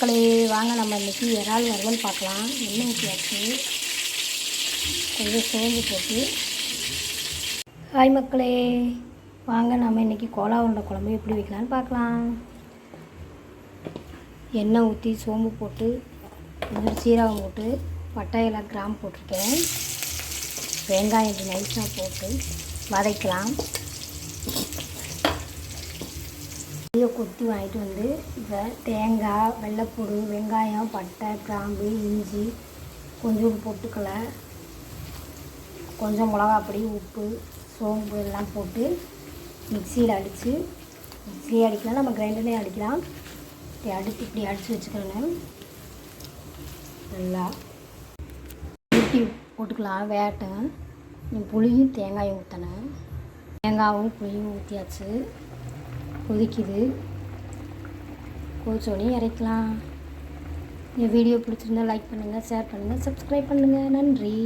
மக்களே வாங்க நம்ம இன்றைக்கி இறால் வறுவல் பார்க்கலாம். எண்ணெய் ஊற்றியாச்சு கொஞ்சம் சோம்பு போட்டு ஹாய் மக்களே. வாங்க நம்ம இன்றைக்கி கோலா உருண்டை குழம்பு எப்படி வைக்கலான்னு பார்க்கலாம். எண்ணெய் ஊற்றி சோம்பு போட்டு கொஞ்சம் சீரகம் போட்டு பட்டையெல்லாம் கிராம் போட்டிருக்கேன். வெங்காயம் நைஸாக போட்டு வதக்கலாம். இதை கொத்தி வாங்கிட்டு வந்து இப்போ தேங்காய் வெள்ளைப்பூடு வெங்காயம் பட்டை கிராம்பு இஞ்சி கொஞ்சம் பொட்டுக்கலை. கொஞ்சம் மிளகாப்பொடி உப்பு சோம்பு எல்லாம் போட்டு மிக்சியில் அடித்து மிக்சியை அடிக்கலாம் நம்ம கிரைண்டர்லேயும் அடிக்கலாம். இப்படி அடித்து இப்படி அடித்து வச்சுக்கணும் நல்லா ஊற்றி போட்டுக்கலாம் வேட்டேன் புளியும் தேங்காயும் ஊற்றினேன் தேங்காயும் புளியும் ஊற்றியாச்சு கொதிக்குது. கொதிச்சோடனே இறக்கலாம். இந்த வீடியோ பிடிச்சிருந்தா லைக் பண்ணுங்கள் ஷேர் பண்ணுங்கள் சப்ஸ்கிரைப் பண்ணுங்கள் நன்றி.